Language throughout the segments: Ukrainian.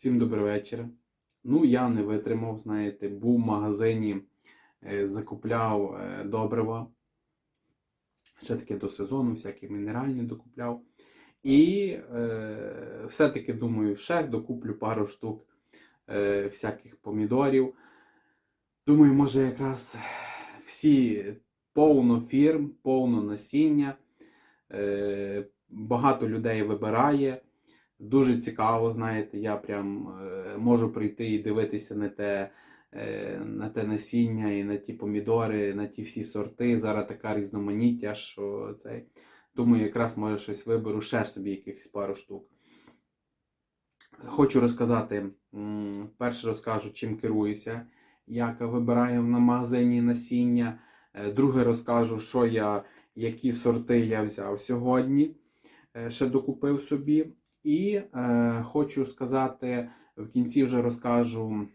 Всім добрий вечір. Ну, я не витримав, знаєте, був в магазині, е, закупляв е, добрива. Ще таки до сезону, всякі мінеральні докупляв. І е, все-таки думаю, ще докуплю пару штук е, всяких помідорів. Думаю, може якраз всі повно фірм, повно насіння. Е, багато людей вибирає. Дуже цікаво, знаєте, я прям е, можу прийти і дивитися на те, е, на те насіння і на ті помідори, на ті всі сорти. Зараз така різноманіття, що цей. Думаю, якраз може щось виберу, ще собі якихось пару штук. Хочу розказати, перше розкажу, чим керуюся, як вибираю на магазині насіння. Е, Друге розкажу, що я, які сорти я взяв сьогодні, ще докупив собі. І е, хочу сказати, в кінці вже розкажу,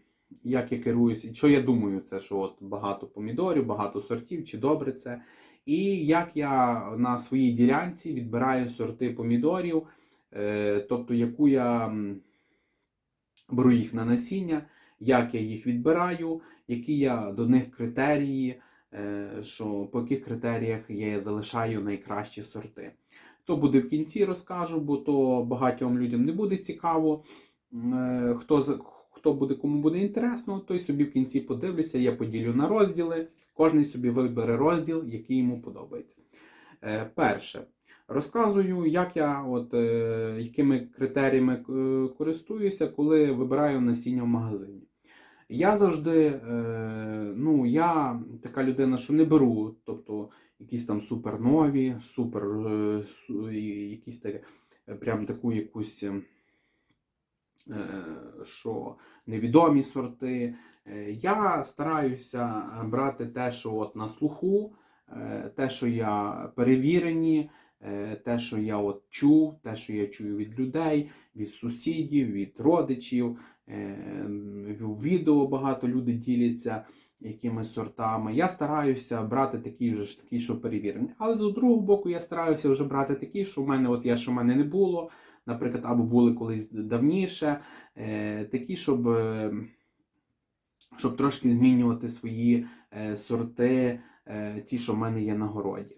як я керуюся, що я думаю, це що от багато помідорів, багато сортів, чи добре це. І як я на своїй ділянці відбираю сорти помідорів, е, тобто яку я беру їх на насіння, як я їх відбираю, які я до них критерії, е, що по яких критеріях я залишаю найкращі сорти. То буде в кінці розкажу, бо то багатьом людям не буде цікаво. Е, Хто, хто буде, кому буде інтересно, той собі в кінці подивиться, я поділю на розділи. Кожен собі вибере розділ, який йому подобається. Е, Перше. Розказую, як я, от, е, якими критеріями користуюся, коли вибираю насіння в магазині. Я завжди, ну, я така людина, що не беру, тобто якісь там супернові, супер, е, якісь таке, е, прям таку якусь, е, е, що невідомі сорти. Я стараюся брати те, що от на слуху, те, що я перевірені, те, що я от чув, те, що я чую від людей, від сусідів, від родичів. В відео багато людей діляться якимись сортами. Я стараюся брати такі вже ж такі, що перевірені. Але з другого боку, я стараюся вже брати такі, що в мене, от я, що в мене не було, наприклад, або були колись давніше, е, такі, щоб, е, щоб трошки змінювати свої е, сорти, е, ті, що в мене є на городі.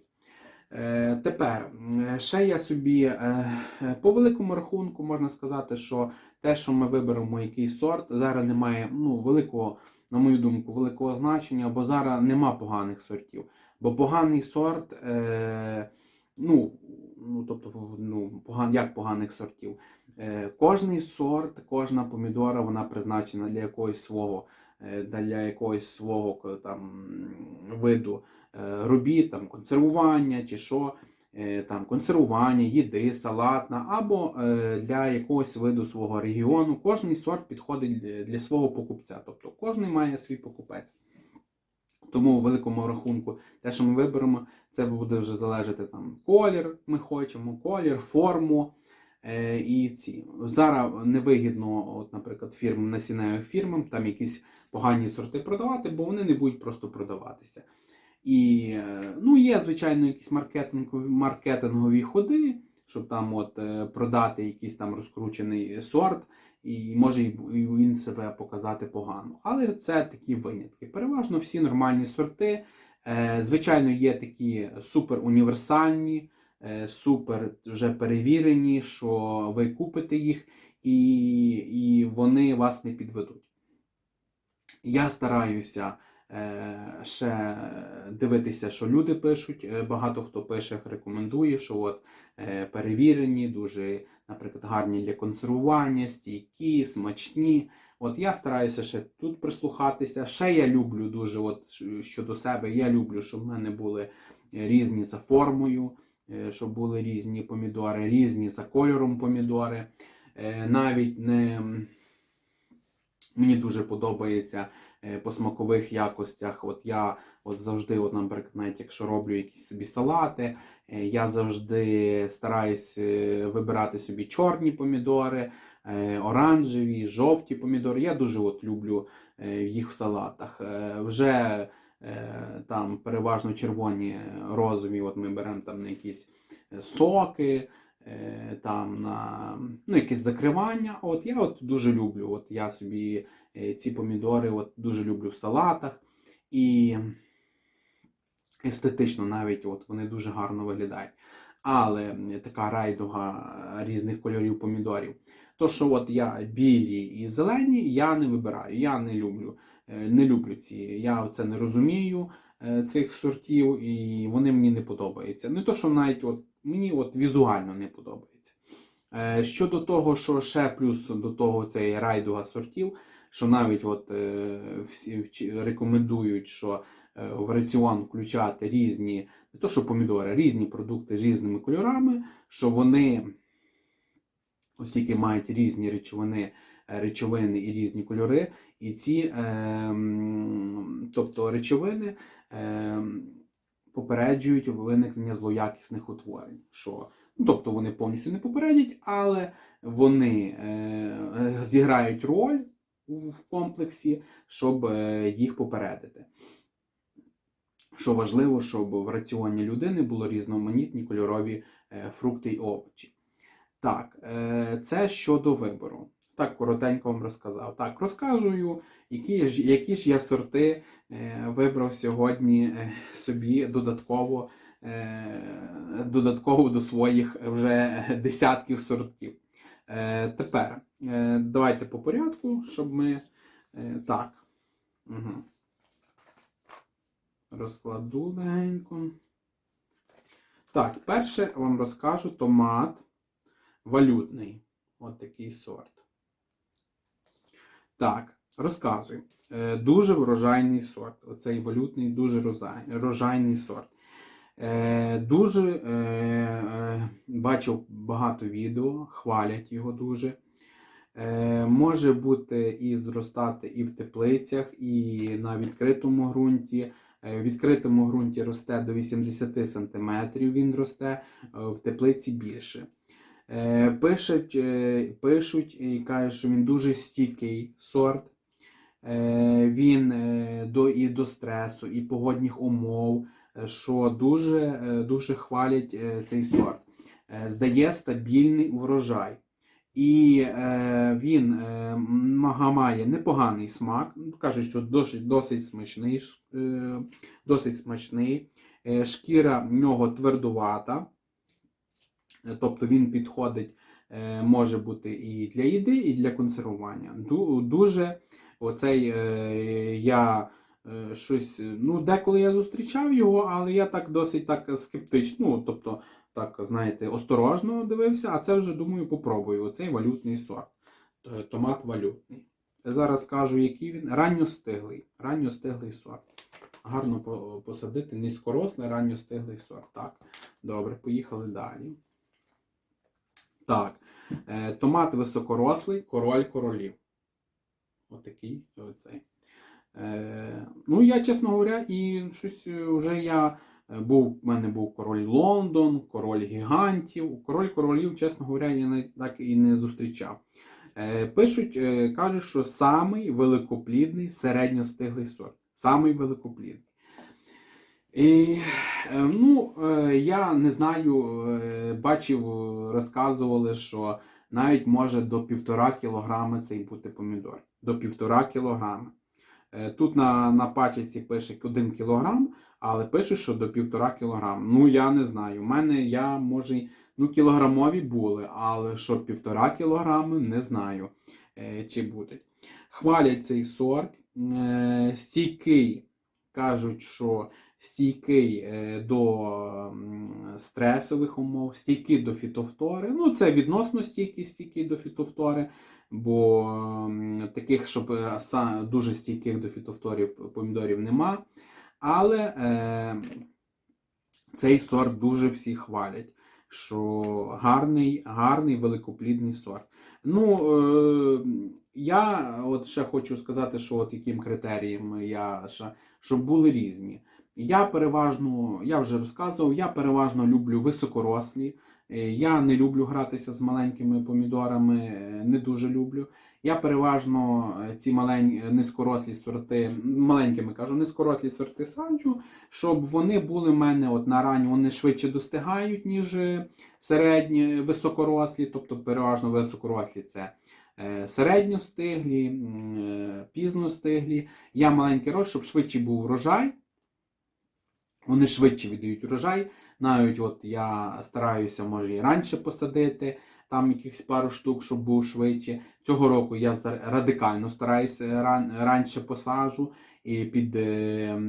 Е, Тепер ще я собі е, по великому рахунку можна сказати, що те, що ми виберемо який сорт, зараз немає ну, великого, на мою думку, великого значення, бо зараз нема поганих сортів. Бо поганий сорт, е, ну, ну тобто, ну, поган, як поганих сортів. Е, кожний сорт, кожна помідора, вона призначена для якогось свого, е, для якогось свого там виду е, робіт, там консервування чи що, там консервування, їди, салатна, або е, для якогось виду свого регіону. Кожний сорт підходить для- свого покупця. Тобто кожен має свій покупець. Тому у великому рахунку, те, що ми виберемо, це буде вже залежати там колір, ми хочемо, колір, форму. Е, і ці. Зараз невигідно, от, наприклад, фірм, насінневим фірмам там якісь погані сорти продавати, бо вони не будуть просто продаватися. І е, ну, є, звичайно, якісь маркетингові, маркетингові ходи, щоб там от, е, продати якийсь там розкручений сорт, і може і він себе показати погано. Але це такі винятки. Переважно всі нормальні сорти. Е, Звичайно, є такі супер універсальні, супер вже перевірені, що ви купите їх, і, і вони вас не підведуть. Я стараюся ще дивитися, що люди пишуть. Е, Багато хто пише, рекомендує, що от е, перевірені, дуже, наприклад, гарні для консервування, стійкі, смачні. От я стараюся ще тут прислухатися. Ще я люблю дуже, от щодо себе, я люблю, щоб в мене були е, різні за формою, е, щоб були різні помідори, різні за кольором помідори. Е, Навіть не мені дуже подобається е, по смакових якостях. От я от завжди, от, наприклад, навіть якщо роблю якісь собі салати, е, я завжди стараюсь е, вибирати собі чорні помідори, оранжеві, жовті помідори. Я дуже от люблю їх в салатах. Вже там переважно червоні розові, от ми беремо там на якісь соки. Е, там на ну, якесь закривання. От я от дуже люблю. От я собі е, ці помідори от дуже люблю в салатах. І естетично навіть от вони дуже гарно виглядають. Але така райдуга різних кольорів помідорів. То, що от я білі і зелені, я не вибираю. Я не люблю. Е, Не люблю ці. Я це не розумію цих сортів, і вони мені не подобаються. Не то, що навіть от мені от візуально не подобається. Е, Щодо того, що ще плюс до того цей райдуга сортів, що навіть от е, всі рекомендують, що е, в раціон включати різні, не то що помідори, різні продукти з різними кольорами, що вони, оскільки мають різні речовини, речовини і різні кольори, і ці, е, тобто речовини е, попереджують виникнення злоякісних утворень. Що, ну, тобто вони повністю не попередять, але вони е, зіграють роль в комплексі, щоб е, їх попередити. Що важливо, щоб в раціоні людини було різноманітні кольорові е, фрукти й овочі. Так, е, це щодо вибору. Так, коротенько вам розказав. Так, розказую, які ж, які ж я сорти е, вибрав сьогодні е, собі додатково, е, додатково до своїх вже десятків сортів. Тепер давайте по порядку, щоб ми. Так. Угу. Розкладу легенько. Так, перше вам розкажу томат валютний. От такий сорт. Так, розказую. Е, Дуже врожайний сорт. Оцей валютний, дуже врожайний сорт. Е, Дуже е, бачив багато відео, хвалять його дуже. Може бути і зростати і в теплицях, і на відкритому ґрунті. В відкритому ґрунті росте до 80 см, він росте, в теплиці більше. Е, Пишуть, е, пишуть і кажуть, що він дуже стійкий сорт. Е, Він до, і до стресу, і погодних умов, що дуже, дуже хвалять цей сорт. Здає стабільний урожай. І він має непоганий смак. Кажуть, що досить, досить смачний. Досить смачний. Шкіра в нього твердувата. Е, Тобто він підходить, е, може бути і для їди, і для консервування. Дуже оцей е, я щось, ну, деколи я зустрічав його, але я так досить так скептично, ну, тобто, так, знаєте, осторожно дивився, а це вже думаю, попробую. Оцей валютний сорт. Томат валютний. Зараз скажу, який він. Ранньостиглий. Ранньостиглий сорт. Гарно по- посадити, низькорослий, ранньостиглий сорт. Так, добре, поїхали далі. Так, е, томат високорослий, король королів. Отакий оцей. Е, ну, я, чесно говоря, і щось е, вже я був, в мене був король Лондон, король гігантів. Король королів, чесно говоря, я так і не зустрічав. Пишуть, кажуть, що самий великоплідний середньостиглий сорт. Самий великоплідний. І, е, ну, е, я не знаю, е, бачив, розказували, що навіть може до півтора кілограми цей бути помідор. До півтора кілограми. Тут на, на пачці пише 1 кілограм, але пише, що до півтора кілограм. Ну, я не знаю. У мене я, може, ну, кілограмові були, але що півтора кілограми, не знаю, чи будуть. Хвалять цей сорт. Стійкий, кажуть, що стійкий е, до стресових умов, стійкий до фітофтори. Ну, це відносно стійкий, стійкий до фітофтори, бо таких, щоб е, дуже стійких до фітофторів помідорів нема. Але е, цей сорт дуже всі хвалять, що гарний, гарний великоплідний сорт. Ну, е, я от ще хочу сказати, що от яким критерієм я ще, щоб були різні. Я переважно, я вже розказував, я переважно люблю високорослі Е, Я не люблю гратися з маленькими помідорами, е, не дуже люблю. Я переважно е, ці малень... низькорослі сорти, маленькими кажу, низькорослі сорти саджу, щоб вони були в мене от на ранні, вони швидше достигають, ніж середні високорослі, тобто переважно високорослі це середньостиглі, м, пізностиглі. Я маленький рост, щоб швидше був врожай. Вони швидше віддають урожай. Навіть от я стараюся, може, і раніше посадити там якихось пару штук, щоб був швидше. Цього року я радикально стараюся ран, раніше посаджу і під е,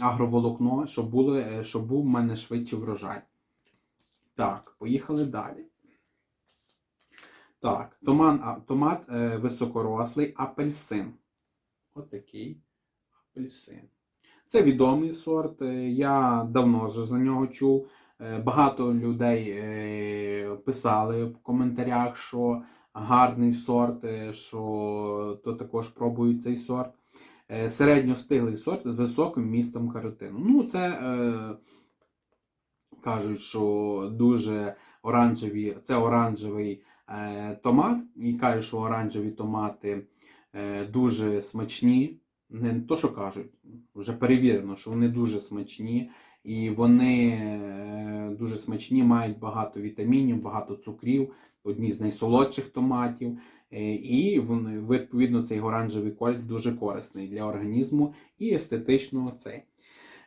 агроволокно, щоб, було, е, щоб був в мене швидше врожай. Так, поїхали далі. Так, томан, а, томат е, високорослий, апельсин. Отакий апельсин. Це відомий сорт. е, Я давно вже за нього чув. Е, Багато людей е, писали в коментарях, що гарний сорт, що то також пробують цей сорт. Середньостиглий сорт з високим містом каротину. Ну, це кажуть, що дуже оранжеві, це оранжевий томат. І кажуть, що оранжеві томати дуже смачні. Не то, що кажуть, вже перевірено, що вони дуже смачні. І вони е, дуже смачні, мають багато вітамінів, багато цукрів, одні з найсолодших томатів. Е, І вони, відповідно, цей оранжевий колір дуже корисний для організму і естетично цей.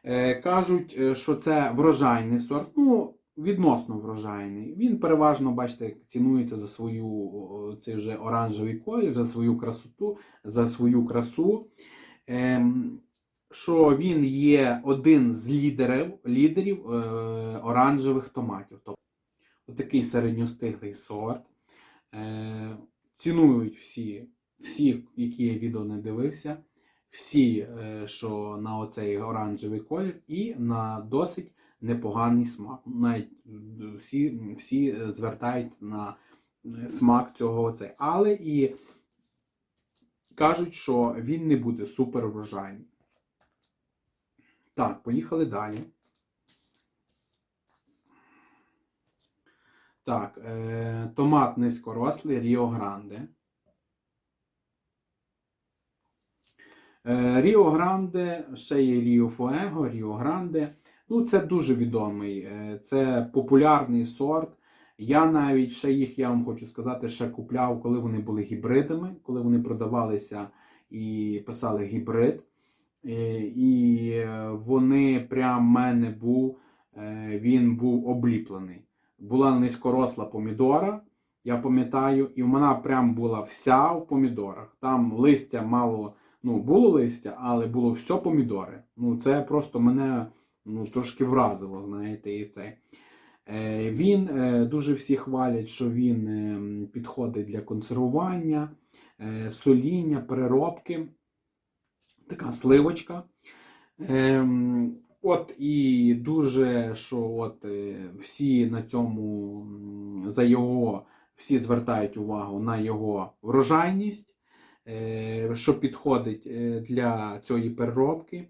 Е, Кажуть, що це врожайний сорт. Ну, відносно врожайний. Він переважно, бачите, цінується за свою цей вже оранжевий колір, за свою красоту, за свою красу. Ем, що він є один з лідерів, лідерів е, оранжевих томатів. Тобто такий середньостиглий сорт. Е, цінують всі, всі, які я відео не дивився, всі, е, що на оцей оранжевий колір, і на досить непоганий смак. Навіть всі, всі звертають на смак цього оцей. Але і кажуть, що він не буде супер врожайний. Так, поїхали далі. Так, е, томат низькорослий Ріо Гранде. Е, Ріо Гранде, ще є Ріо Фуего, Ріо Гранде. Ну, це дуже відомий, е, це популярний сорт. Я навіть ще їх, я вам хочу сказати, ще купляв, коли вони були гібридами, коли вони продавалися і писали гібрид. Е, І е, вони прям мене був, е, він був обліплений. Була низькоросла помідора, я пам'ятаю, і вона прям була вся в помідорах. Там листя мало, ну, було листя, але було все помідори. Ну, це просто мене ну, трошки вразило, знаєте, і це. Е, Він е, дуже всі хвалять, що він е, підходить для консервування, соління, переробки. Така сливочка. От і дуже, що от всі на цьому за його, всі звертають увагу на його врожайність, що підходить для цієї переробки.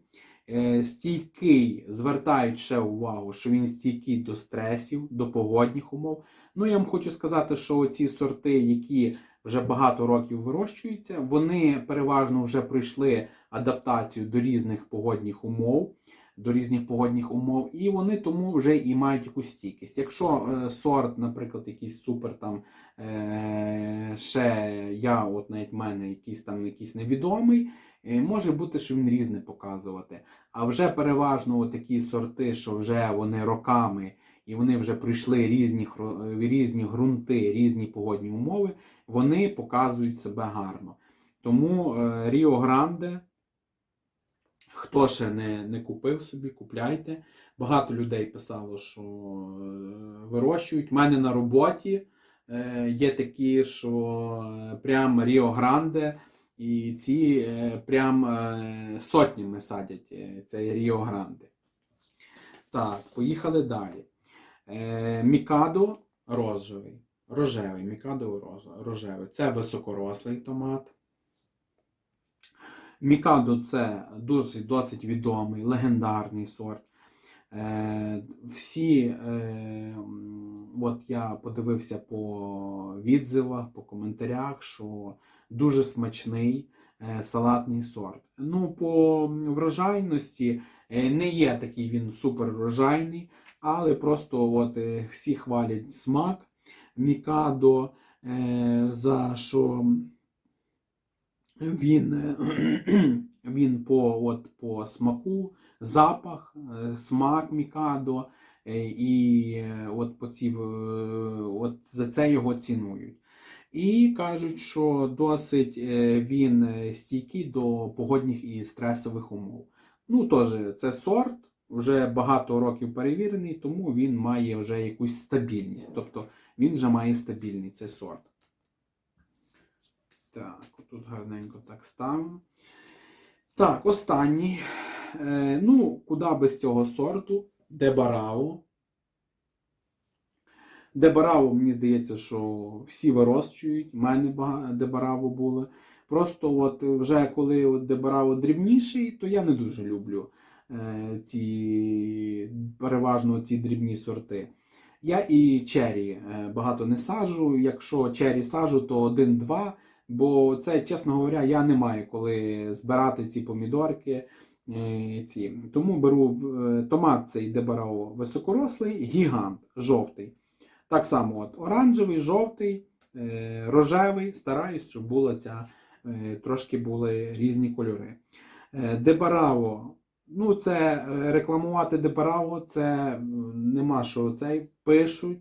Е, Стійкий, звертають ще увагу, що він стійкий до стресів, до погодних умов. Ну, я вам хочу сказати, що ці сорти, які вже багато років вирощуються, вони переважно вже пройшли адаптацію до різних погодних умов, до різних погодних умов, і вони тому вже і мають якусь стійкість. Якщо е, сорт, наприклад, якийсь супер там е, ще я, от навіть мене якийсь там якийсь невідомий, може бути, що він різне показувати. А вже переважно такі сорти, що вже вони роками. І вони вже пройшли різні, різні ґрунти, різні погодні умови, вони показують себе гарно. Тому Ріо Гранде, хто ще не, не купив собі, купляйте. Багато людей писало, що е, вирощують. У мене на роботі е, є такі, що е, прям Ріо Гранде, і ці е, прям е, сотнями садять е, цей Ріо Гранде. Так, поїхали далі. Мікадо рожевий. Рожевий, мікадо рожевий. Це високорослий томат. Мікадо це досить, досить відомий, легендарний сорт. Всі, от я подивився по відзивах, по коментарях, що дуже смачний е, салатний сорт. Ну, по врожайності е, не є такий він супер врожайний, але просто от е, всі хвалять смак Мікадо, за що він, він по, от, по смаку, запах, смак Мікадо, і от, по ці, от за це його цінують. І кажуть, що досить е, він е, стійкий до погодних і стресових умов. Ну, теж це сорт, вже багато років перевірений, тому він має вже якусь стабільність. Тобто він вже має стабільний цей сорт. Так, тут гарненько так ставимо. Так, останній. Е, ну, куди без цього сорту? Дебарао. Дебарао, мені здається, що всі вирощують. У мене бага- Дебарао було. Просто от вже коли от Дебарао дрібніший, то я не дуже люблю е, ці переважно ці дрібні сорти. Я і чері е, багато не саджу. Якщо чері саджу, то один-два. Бо це, чесно говоря, я не маю коли збирати ці помідорки. е, Ці. Тому беру е, томат цей дебарао високорослий, гігант жовтий. Так само от, оранжевий, жовтий, е, рожевий. Стараюсь, щоб була ця, е, трошки були різні кольори. Е, Дебарао. Ну, це рекламувати Дебарао, це нема що цей пишуть,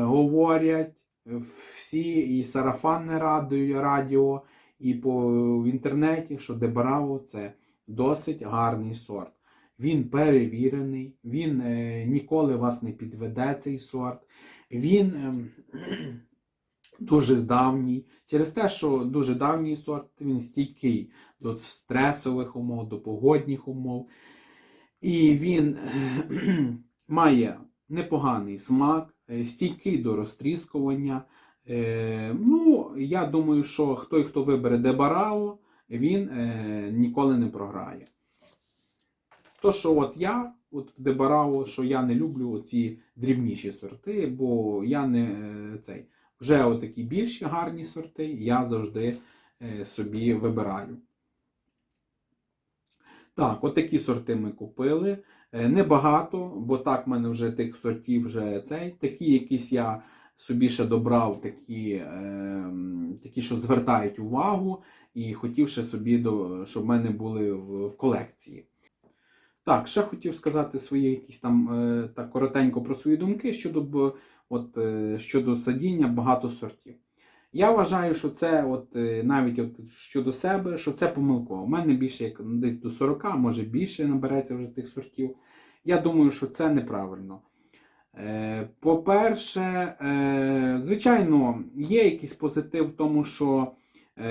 говорять всі, і сарафанне радіо, радіо, і по в інтернеті, що Дебарао це досить гарний сорт. Він перевірений, він е, ніколи вас не підведе цей сорт. Він ем, дуже давній. Через те, що дуже давній сорт, він стійкий до стресових умов, до погодних умов. І він має непоганий смак, е, стійкий до розтріскування. Е, Ну, я думаю, що той, хто вибере Дебарао, він ніколи не програє. То, що от я, от Дебарао, що я не люблю ці дрібніші сорти, бо я не е, цей. Вже отакі більші гарні сорти я завжди е, собі вибираю. Так, от такі сорти ми купили. Е, Небагато, бо так в мене вже тих сортів вже цей. Такі якісь я собі ще добрав, такі, е, такі що звертають увагу, і хотів ще собі, щоб в мене були в, в колекції. Так, ще хотів сказати свої якісь там е, так коротенько про свої думки щодо, от, е, щодо садіння багато сортів. Я вважаю, що це от, е, навіть от щодо себе, що це помилково. У мене більше як десь до 40, може більше набереться вже тих сортів. Я думаю, що це неправильно. По-перше, звичайно, є якийсь позитив в тому, що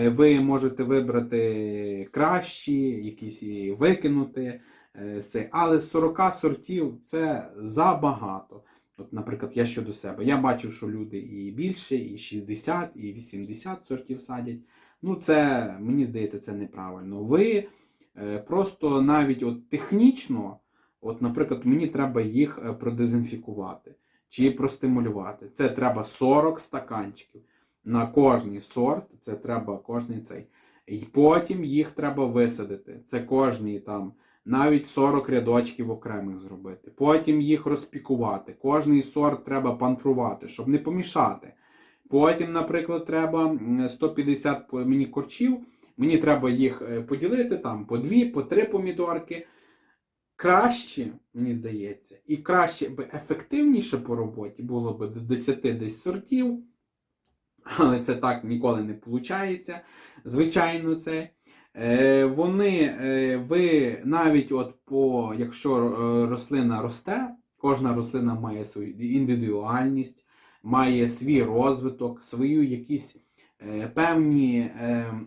ви можете вибрати кращі, якісь викинути. Е. Але з 40 сортів це забагато. От, наприклад, я щодо себе. Я бачив, що люди і більше, і 60, і 80 сортів садять. Ну, це, мені здається, це неправильно. Ви е, просто навіть от технічно, от, наприклад, мені треба їх е, продезінфікувати чи простимулювати. Це треба 40 стаканчиків. На кожний сорт, це треба кожний цей. І потім їх треба висадити. Це кожний там навіть 40 рядочків окремих зробити. Потім їх розпікувати. Кожний сорт треба пантрувати, щоб не помішати. Потім, наприклад, треба 150 мені корчів. Мені треба їх е, поділити там по дві, по три помідорки. Краще, мені здається, і краще би ефективніше по роботі було б до 10 десь сортів. Але це так ніколи не виходить. Звичайно, це. Е, вони, е, ви навіть от по, якщо е, рослина росте, кожна рослина має свою індивідуальність, має свій розвиток, свою якісь певні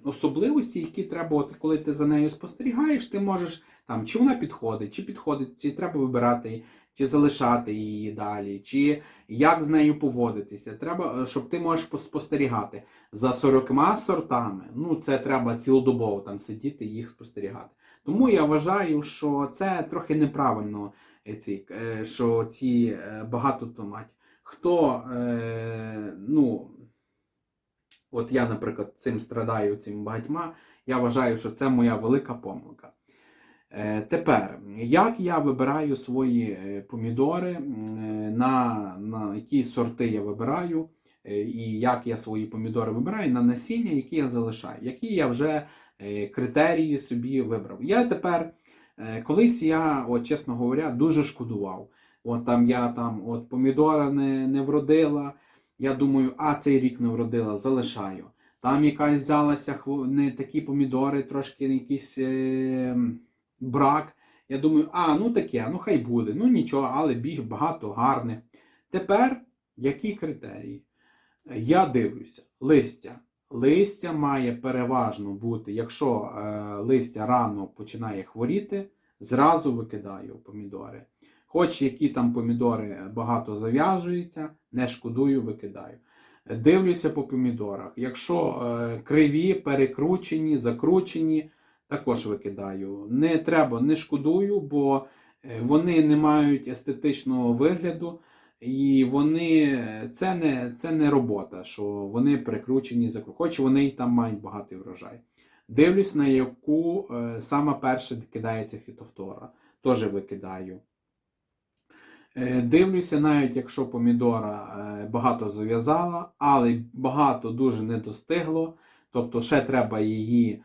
особливості, які треба, от, коли ти за нею спостерігаєш, ти можеш там, чи вона підходить, чи підходить, чи треба вибирати, чи залишати її далі, чи як з нею поводитися. Треба, е, щоб ти можеш спостерігати за 40 сортами. Ну, це треба цілодобово там сидіти і їх спостерігати. Тому я вважаю, що це трохи неправильно е, ці, е, що ці багато томатів. Хто, ну, от я, наприклад, цим страдаю, цим багатьма, я вважаю, що це моя велика помилка. Е, Тепер, як я вибираю свої е, помідори, е, на, на які сорти я вибираю, і як я свої помідори вибираю на насіння, які я залишаю, які я вже критерії собі вибрав. Я тепер, колись я, от, чесно говоря, дуже шкодував. От там я там от помідора не, не вродила. Я думаю, а цей рік не вродила, залишаю. Там якась взялася не такі помідори, трошки якийсь е, брак. Я думаю, а, ну таке, ну хай буде, ну нічого, але біг багато, гарне. Тепер які критерії? Я дивлюся, листя. Листя має переважно бути, якщо е, листя рано починає хворіти, зразу викидаю помідори. Хоч які там помідори багато зав'яжуються, не шкодую, викидаю. Дивлюся по помідорах. Якщо е, криві, перекручені, закручені, також викидаю. Не треба, не шкодую, бо е, вони не мають естетичного вигляду. І вони це не, це не робота, що вони прикручені за хоч вони і там мають багатий врожай. Дивлюсь, на яку е, саме перше кидається фітофтора. Теж викидаю. Е, дивлюся, навіть якщо помідора е, багато зав'язала, але багато дуже не достигло. Тобто ще треба її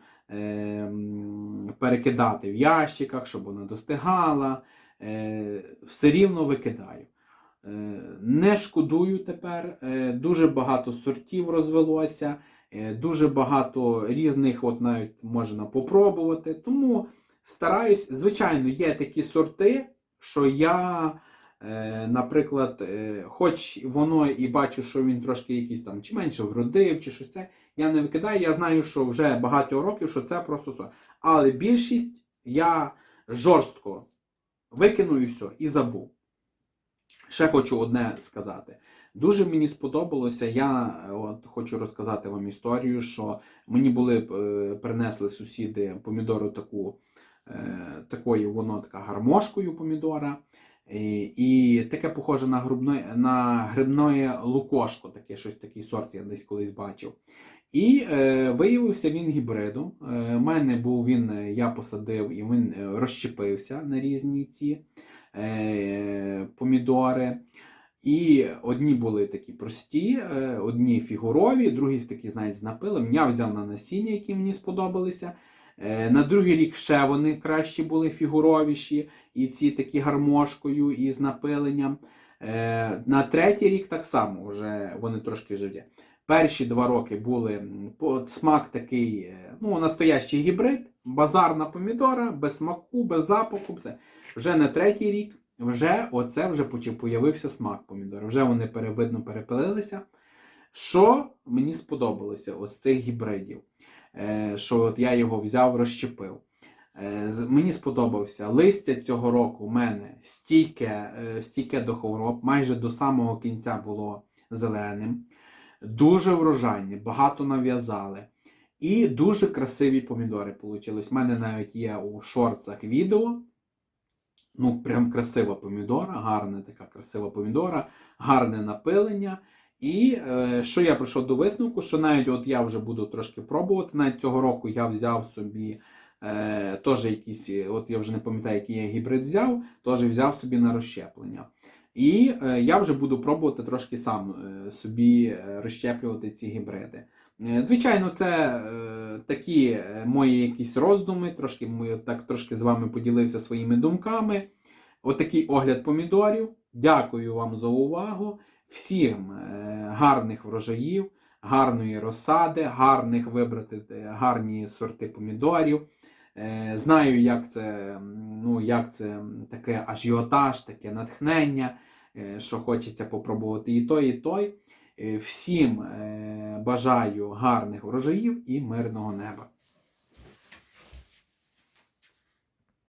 перекидати в ящиках, щоб вона достигала. Е, все рівно викидаю. Е, Не шкодую тепер. е, Дуже багато сортів розвелося, дуже багато різних, от навіть можна попробувати. Тому стараюсь, звичайно, є такі сорти, що я, наприклад, хоч воно і бачу, що він трошки якийсь там чи менше вродив, чи щось це, я не викидаю. Я знаю, що вже багато років, що це просто сорт. Але більшість я жорстко викину і все, і забув. Ще хочу одне сказати. Дуже мені сподобалося. Я от хочу розказати вам історію, що мені були е, принесли сусіди помідору таку, е, такою, воно така гармошкою помідора. І, і таке похоже на грибне, на грибне лукошко, таке щось такий сорт я десь колись бачив. І е, виявився він гібридом. Е, У мене був він, е, я посадив і він е, розщепився на різні ці е, помідори. І одні були такі прості, е, одні фігурові, другі такі, знаєте, з напилом. Я взяв на насіння, які мені сподобалися. Е, На другий рік ще вони кращі були фігуровіші, і ці такі гармошкою і з напиленням. Е, На третій рік так само вже вони трошки живі. Перші два роки були смак такий, е, ну, настоящий гібрид, базарна помідора, без смаку, без запаху. Вже на третій рік вже оце вже появився смак помідора. Вже вони перевидно перепилилися. Що мені сподобалося ось цих гібридів? Е, що от я його взяв, розщепив. Е, Мені сподобався листя цього року у мене стійке, стійке до хвороб, майже до самого кінця було зеленим. Дуже врожайні, багато нав'язали. І дуже красиві помідори вийшли. У мене навіть є у шорцах відео. Ну, прям красива помідора, гарна така красива помідора, гарне напилення. І е, що я прийшов до висновку, що навіть от я вже буду трошки пробувати. Навіть цього року я взяв собі е, теж якісь, от я вже не пам'ятаю, який я гібрид взяв, теж взяв собі на розщеплення. І е, я вже буду пробувати трошки сам е, собі е, розщеплювати ці гібриди. Звичайно, це такі мої якісь роздуми, трошки так трошки з вами поділився своїми думками. Отакий огляд помідорів. Дякую вам за увагу. Всім гарних врожаїв, гарної розсади, гарних вибрати гарні сорти помідорів. Е, Знаю, як це, ну, як це таке ажіотаж, таке натхнення, е, що хочеться попробувати і той, і той. Е, Всім бажаю гарних врожаїв і мирного неба.